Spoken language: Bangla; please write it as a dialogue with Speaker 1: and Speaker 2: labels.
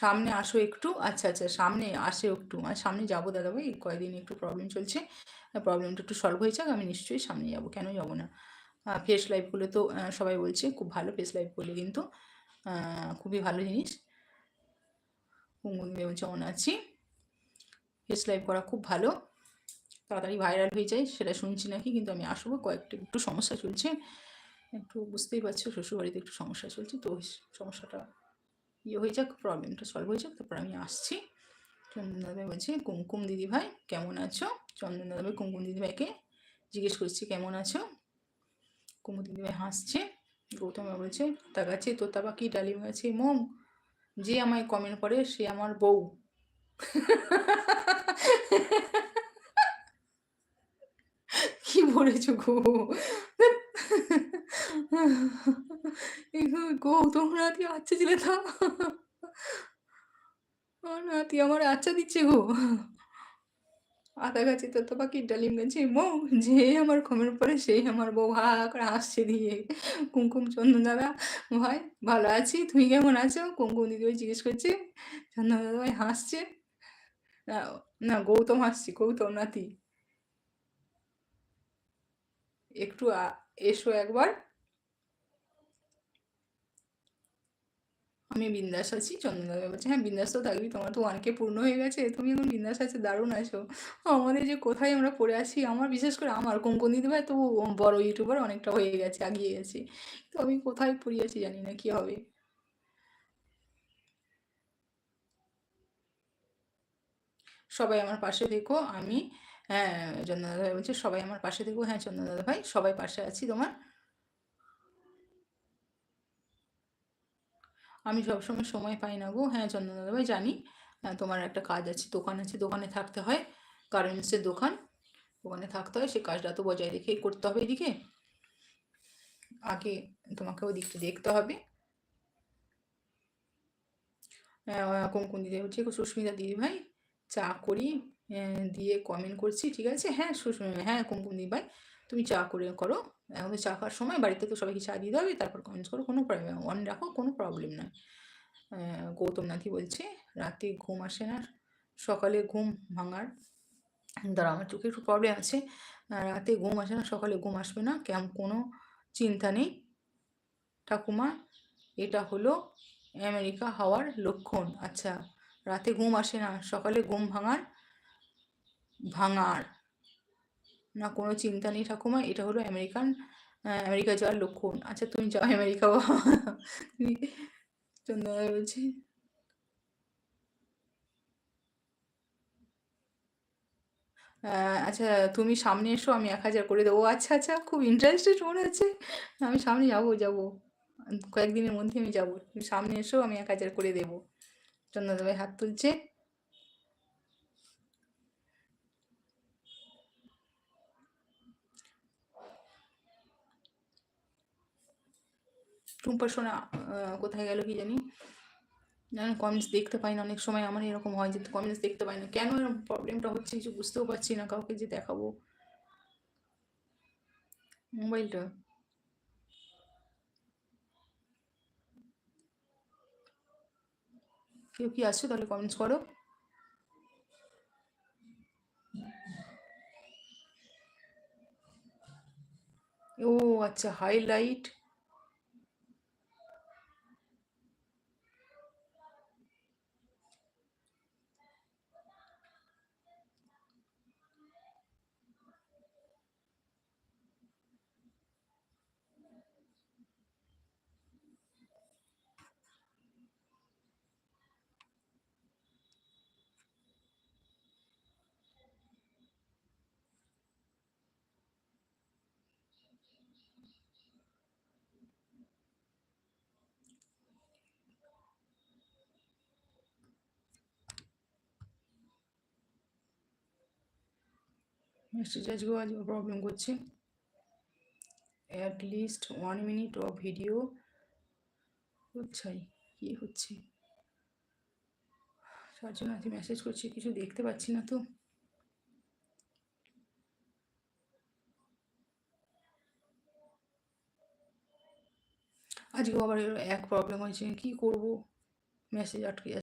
Speaker 1: সামনে আসো একটু আচ্ছা আচ্ছা সামনে আসে একটু আর সামনে যাব দাদা ভাই কয়েকদিন একটু প্রবলেম চলছে প্রবলেমটা একটু সলভ হয়ে যাক, আমি নিশ্চয়ই সামনে যাব, কেন যাব না? ফেস লাইভগুলো তো সবাই বলছে, খুব ভালো ফেস লাইভ করলে কিন্তু খুবই ভালো জিনিস। কুমুদিনী বলছে আছি। ফেস লাইভ করা খুব ভালো, তাড়াতাড়ি ভাইরাল হয়ে যায়, সেটা শুনছি নাকি, কিন্তু আমি আসব, কয়েকটা একটু সমস্যা চলছে, একটু বুঝতেই পারছ, শ্বশুরবাড়িতে একটু সমস্যা চলছে, তো সমস্যাটা ইয়ে হয়ে যাক প্রবলেমটা সলভ হয়ে যাক, তারপর আমি আসছি। চন্দন দাদাভাই বলছে, কুমকুম দিদিভাই, কেমন আছো? চন্দন দাদাভাই কুমকুম দিদিভাইকে জিজ্ঞেস করছি, কেমন আছো? কুমু দিদিভাই হাসছে। গৌতম বলছে তা গাছে, তোতা পাখি, ডালিম গাছে, মোম, যে আমায় কমেন্ট করে সে আমার বউ। কি বলেছ গো গৌতম নাতি আচ্ছা ছিলে তো নাতি আমার আচ্ছা দিচ্ছে গো আদা গাছে তো পাখি ডালিম গাছে মৌ যে আমার খমের পরে সেই আমার বউ হা করে হাসছে দিয়ে কুমকুম চন্দন দাদা ভাই ভালো আছি তুমি কেমন আছো কুমকুম দিদি ভাই জিজ্ঞেস করছে চন্দন দাদা ভাই হাসছে না না গৌতম হাসছি গৌতম নাতি একটু এসো একবার। আমি বিন্দাস আছি চন্দনদাদা বলছে হ্যাঁ বিন্দাস তো থাকবি, তোমার তো অনেকে পূর্ণ হয়ে গেছে, তুমি এখন বিন্দাস আছে, দারুণ আছো। আমাদের যে কোথায় আমরা পড়ে আছি, আমার বিশেষ করে আমার কোন দিদি ভাই তো বড় ইউটিউবার অনেকটা হয়ে গেছে, আগিয়ে গেছে। তো আমি কোথায় পড়ে আছি জানি না, কি হবে? সবাই আমার পাশে থেকো, আমি হ্যাঁ চন্দন ভাই বলছে, সবাই আমার পাশে থেকো হ্যাঁ চন্দন ভাই, সবাই পাশে আছি তোমার। আমি সবসময় সময় পাই না গো। হ্যাঁ চন্দন দাদাভাই জানি তোমার একটা কাজ আছে, দোকান আছে, দোকানে থাকতে হয়। গার্মেন্টসের দোকান ওখানে থাকতে হয়, সে কাজটা তো বজায় রেখেই করতে হবে এদিকে। আগে তোমাকে ওই দিকটা দেখতে হবে। কোন কোন দিদি হচ্ছে সুস্মিতা দিদি ভাই, চা করি। দিয়ে কমেন্ট করছি, ঠিক আছে? হ্যাঁ হ্যাঁ কুমকুম দিদি ভাই তুমি চা করে করো। এখন চা খাওয়ার সময়, বাড়িতে তো সবাইকে চা দিতে হবে তারপর কমেন্টস করো, কোনো প্রবলেম অন রাখো, কোনো প্রবলেম নয় গৌতম নাথি বলছে, রাতে ঘুম আসে না, সকালে ঘুম ভাঙার। দাঁড়া আমার চোখে একটু প্রবলেম আছে। রাতে ঘুম আসে না, সকালে ঘুম আসবে না, কেমন কোনো চিন্তা নেই। ঠাকুমা, এটা হলো আমেরিকা হওয়ার লক্ষণ। আচ্ছা রাতে ঘুম আসে না, সকালে ঘুম ভাঙার ভাঙার। না, কোনো চিন্তা নেই ঠাকুমা, এটা হলো আমেরিকান আমেরিকা যাওয়ার লক্ষণ। আচ্ছা তুমি যাও আমেরিকা চন্দনা বলছি। আচ্ছা তুমি সামনে এসো, আমি এক হাজার করে দেবো। আচ্ছা আচ্ছা খুব ইন্টারেস্টেড মনে হচ্ছে। আমি সামনে যাব যাব। কয়েকদিনের মধ্যে আমি যাব। সামনে এসো, আমি এক হাজার করে দেবো। চন্দনা ভাই হাত তুলছে। টুম্পা সোনা কোথায় গেল কি জানি? জানি কমেন্টস দেখতে পাই না, অনেক সময় আমার এরকম হয় যে কমেন্টস দেখতে পাই না। কেন এরকম প্রবলেমটা হচ্ছে কিছু বুঝতেও পারছি না, কাউকে যে দেখাবো। মোবাইলটা। কেউ কি আসছো তাহলে কমেন্টস করো। ও আচ্ছা হাইলাইট মেসেজ আজকেও আজকে প্রবলেম করছে। At least one minute of video হচ্ছাই, কি হচ্ছে? তার জন্য আজকে মেসেজ করছি, কিছু দেখতে পাচ্ছি না তো। আজকে আবার এক প্রবলেম হয়েছে, কি করব? মেসেজ আটকে